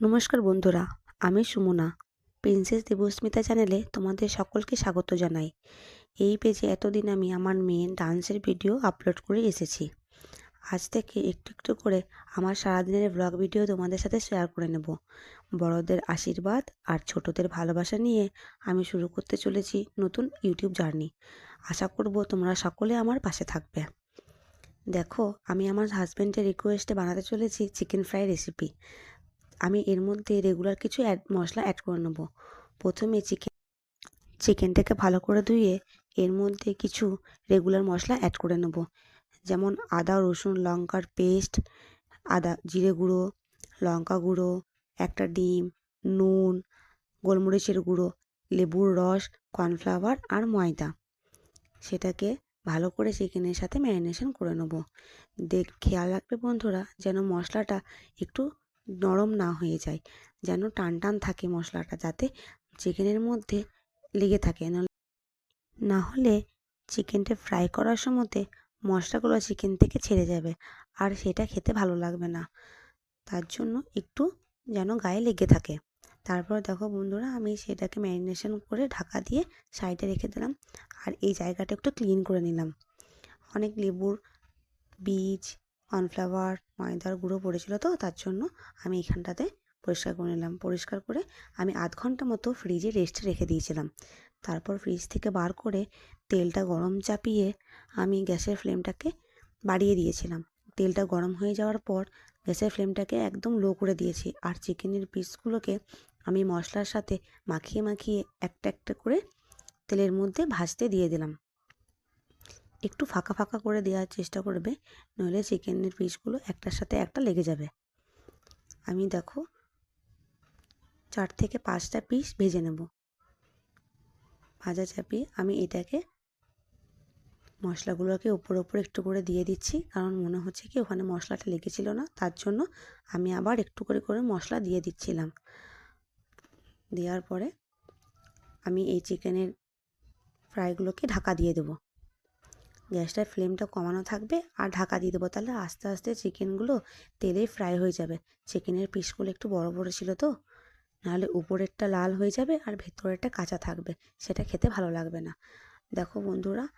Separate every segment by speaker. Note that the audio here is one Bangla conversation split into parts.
Speaker 1: নমস্কার বন্ধুরা, আমি সুমনা। প্রিন্সেস দেবস্মিতা চ্যানেলে তোমাদের সকলকে স্বাগত জানাই। এই পেজে এতদিন আমি আমার মেয়ের ডান্সের ভিডিও আপলোড করে এসেছি। আজ থেকে একটু একটু করে আমার সারাদিনের ব্লগ ভিডিও তোমাদের সাথে শেয়ার করে নেব। বড়দের আশীর্বাদ আর ছোটদের ভালোবাসা নিয়ে আমি শুরু করতে চলেছি নতুন ইউটিউব জার্নি। আশা করব তোমরা সকলে আমার পাশে থাকবে। দেখো, আমি আমার হাজব্যান্ডের রিকোয়েস্টে বানাতে চলেছি চিকেন ফ্রাই রেসিপি আমি এর মধ্যে রেগুলার কিছু অ্যাড মশলা অ্যাড করে নেব। প্রথমে চিকেন চিকেনটাকে ভালো করে ধুয়ে এর মধ্যে কিছু রেগুলার মশলা অ্যাড করে নেব। যেমন আদা, রসুন, লঙ্কার পেস্ট আদা, জিরে গুঁড়ো, লঙ্কা গুঁড়ো, একটা ডিম, নুন, গোলমরিচের গুঁড়ো, লেবুর রস কর্নফ্লাওয়ার আর ময়দা। সেটাকে ভালো করে চিকেনের সাথে ম্যারিনেশন করে নেব। দেখ, খেয়াল রাখবে বন্ধুরা, যেন মশলাটা একটু নরম না হয়ে যায়। যেন টান টান থাকে মশলাটা যাতে চিকেনের মধ্যে লেগে থাকে। না হলে চিকেনটা ফ্রাই করার সময়তে মশলাগুলো চিকেন থেকে ছেড়ে যাবে আর সেটা খেতে ভালো লাগবে না। তার জন্য একটু যেন গায়ে লেগে থাকে। তারপর দেখো বন্ধুরা, আমি সেটাকে ম্যারিনেশন করে ঢাকা দিয়ে সাইডে রেখে দিলাম আর এই জায়গাটা একটু ক্লিন করে নিলাম। অনেক লেবুর বীজ কর্নফ্লাওয়ার, ময়দার গুঁড়ো পড়েছিল তো, তার জন্য আমি এখানটাতে পরিষ্কার করে নিলাম। পরিষ্কার করে আমি আধ ঘণ্টা মতো ফ্রিজে রেস্টে রেখে দিয়েছিলাম। তারপর ফ্রিজ থেকে বার করে তেলটা গরম চাপিয়ে আমি গ্যাসের ফ্লেমটাকে বাড়িয়ে দিয়েছিলাম। তেলটা গরম হয়ে যাওয়ার পর গ্যাসের ফ্লেমটাকে একদম লো করে দিয়েছি আর চিকেনের পিসগুলোকে আমি মশলার সাথে মাখিয়ে মাখিয়ে একটা একটা করে তেলের মধ্যে ভাজতে দিয়ে দিলাম। একটু ফাঁকা ফাঁকা করে দেওয়ার চেষ্টা করবে, নইলে চিকেনের পিসগুলো একটার সাথে একটা লেগে যাবে। আমি দেখো চার থেকে পাঁচটা পিস ভেজে নেব। ভাজা চাপিয়ে আমি এটাকে মশলাগুলোকে ওপর ওপর একটু করে দিয়ে দিচ্ছি, কারণ মনে হচ্ছে কি ওখানে মশলাটা লেগেছিল না, তার জন্য আমি আবার একটু করে করে মশলা দিয়ে দিচ্ছিলাম। দেওয়ার পরে আমি এই চিকেনের ফ্রাইগুলোকে ঢাকা দিয়ে দেবো। গ্যাসটার ফ্লেমটা কমানো থাকবে আর ঢাকা দিয়ে দেবো। তাহলে আস্তে আস্তে চিকেনগুলো তেলেই ফ্রাই হয়ে যাবে। চিকেনের পিসগুলো একটু বড় বড় ছিল তো, নাহলে উপরেরটা লাল হয়ে যাবে আর ভেতরেরটা কাঁচা থাকবে। সেটা খেতে ভালো লাগবে না। দেখো বন্ধুরা,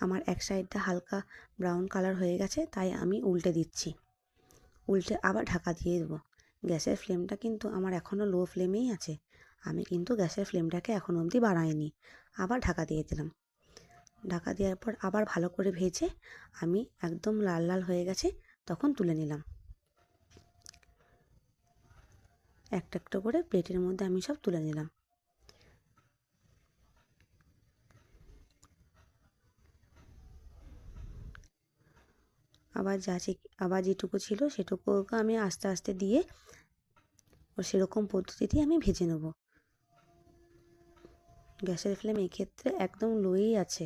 Speaker 1: আমার এক সাইডটা হালকা ব্রাউন কালার হয়ে গেছে, তাই আমি উল্টে দিচ্ছি। উল্টে আবার ঢাকা দিয়ে দেবো। গ্যাসের ফ্লেমটা কিন্তু আমার এখনও লো ফ্লেমেই আছে। আমি কিন্তু গ্যাসের ফ্লেমটাকে এখন অবধি বাড়াইনি। আবার ঢাকা দিয়ে দিলাম। ঢাকা দেওয়ার পর আবার ভালো করে ভেজে আমি একদম লাল লাল হয়ে গেছে, তখন তুলে নিলাম। একটা একটা করে প্লেটের মধ্যে আমি সব তুলে নিলাম। আবার যা আবার যেটুকু ছিল সেটুকুকে আমি আস্তে আস্তে দিয়ে ও সেরকম পদ্ধতিতেই আমি ভেজে নেব। গ্যাসের ফ্লেম এক্ষেত্রে একদম লোই আছে।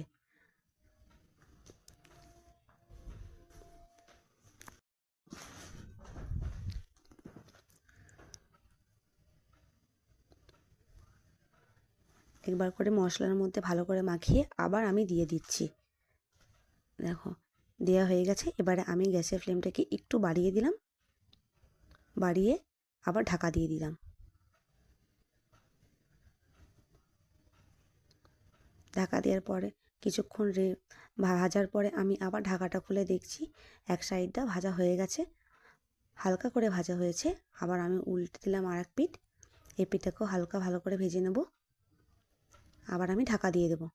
Speaker 1: একবার করে মশলার মধ্যে ভালো করে মাখিয়ে আবার আমি দিয়ে দিচ্ছি। দেখো দেওয়া হয়ে গেছে। এবারে আমি গ্যাসের ফ্লেমটাকে একটু বাড়িয়ে দিলাম। বাড়িয়ে আবার ঢাকা দিয়ে দিলাম। ঢাকা দেওয়ার পরে কিছুক্ষণ রে, ভাজার পরে আমি আবার ঢাকাটা খুলে দেখছি। এক সাইডটা ভাজা হয়ে গেছে। হালকা করে ভাজা হয়েছে। আবার আমি উল্টে দিলাম আর এক পিঠ। এই পিঠটাকেও হালকা ভালো করে ভেজে নেব। আবার আমি ঢাকা দিয়ে দেবো।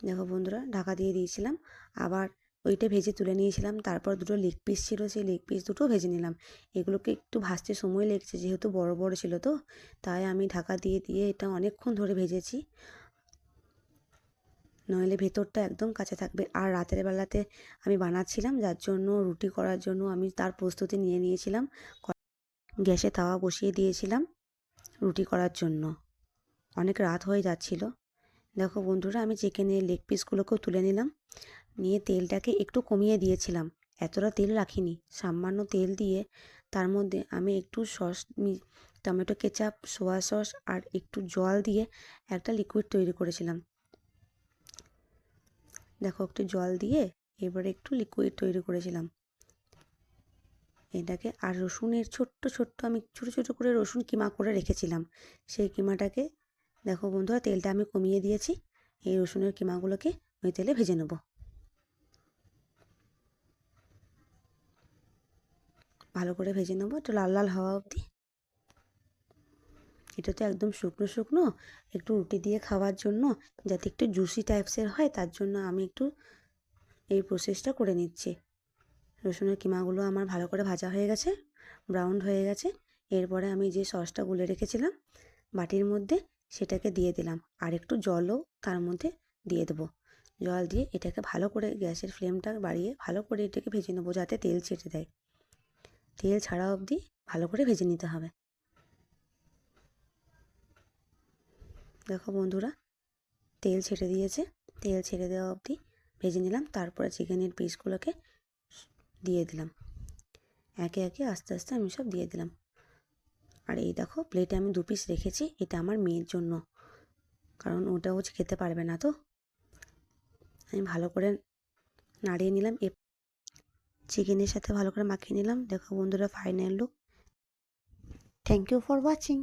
Speaker 1: দেখো বন্ধুরা, ঢাকা দিয়ে দিয়েছিলাম। আবার ওইটা ভেজে তুলে নিয়েছিলাম। তারপর দুটো লেগ পিস ছিল, সেই লেগ পিস দুটো ভেজে নিলাম। এগুলোকে একটু ভাজতে সময় লেগেছে, যেহেতু বড় বড় ছিল তো। তাই আমি ঢাকা দিয়ে দিয়ে এটা অনেকক্ষণ ধরে ভেজেছি। নইলে ভেতরটা একদম কাঁচা থাকবে। আর রাতের বেলাতে আমি বানাচ্ছিলাম, যার জন্য, রুটি করার জন্য আমি তার প্রস্তুতি নিয়ে নিয়েছিলাম। গ্যাসে তাওয়া বসিয়ে দিয়েছিলাম রুটি করার জন্য। অনেক রাত হয়ে যাচ্ছিল। দেখো বন্ধুরা, আমি চিকেনের লেগ পিসগুলোকেও তুলে নিলাম। নিয়ে তেলটাকে একটু কমিয়ে দিয়েছিলাম। এতটা তেল রাখিনি। সামান্য তেল দিয়ে তার মধ্যে আমি একটু sauce tomato ketchup soya sauce আর একটু জল দিয়ে একটা লিকুইড তৈরি করেছিলাম। দেখো একটু জল দিয়ে এবারে একটু লিকুইড তৈরি করেছিলাম। এটাকে আর রসুনের ছোট্ট ছোট্ট আমি ছোটো ছোটো করে রসুন কিমা করে রেখেছিলাম। সেই কিমাটাকে দেখো বন্ধুরা, তেলটা আমি কমিয়ে দিয়েছি। এই রসুনের কিমাগুলোকে ওই তেলে ভেজে নেব। ভালো করে ভেজে নেব, একটু লাল লাল হওয়া অবধি। এটা তো একদম শুকনো শুকনো, একটু রুটি দিয়ে খাওয়ার জন্য, যাতে একটু জুসি টাইপসের হয়, তার জন্য আমি একটু এই প্রসেসটা করে নিচ্ছি। রসুনের কিমাগুলো আমার ভালো করে ভাজা হয়ে গেছে ব্রাউন হয়ে গেছে। এরপরে আমি যে সসটা গুলে রেখেছিলাম, বাটির মধ্যে সেটাকে দিয়ে দিলাম। আর একটু জলও তার মধ্যে দিয়ে দেবো। জল দিয়ে এটাকে ভালো করে গ্যাসের ফ্লেমটা বাড়িয়ে ভালো করে এটাকে ভেজে নেব যাতে তেল ছেটে দেয়। তেল ছাড়া অবধি ভালো করে ভেজে নিতে হবে। দেখো বন্ধুরা, তেল ছেড়ে দিয়েছে। তেল ছেড়ে দেওয়া অবধি ভেজে নিলাম। তারপরে চিকেনের পিসগুলোকে দিয়ে দিলাম। একে একে আস্তে আস্তে আমি সব দিয়ে দিলাম। আর এই দেখো প্লেটে আমি দু পিস রেখেছি, এটা আমার মেয়ের জন্য। কারণ ওটা ও খেতে পারবে না তো। আমি ভালো করে নাড়িয়ে নিলাম, এ চিকেনের সাথে ভালো করে মাখিয়ে নিলাম। দেখো বন্ধুরা final look thank you for watching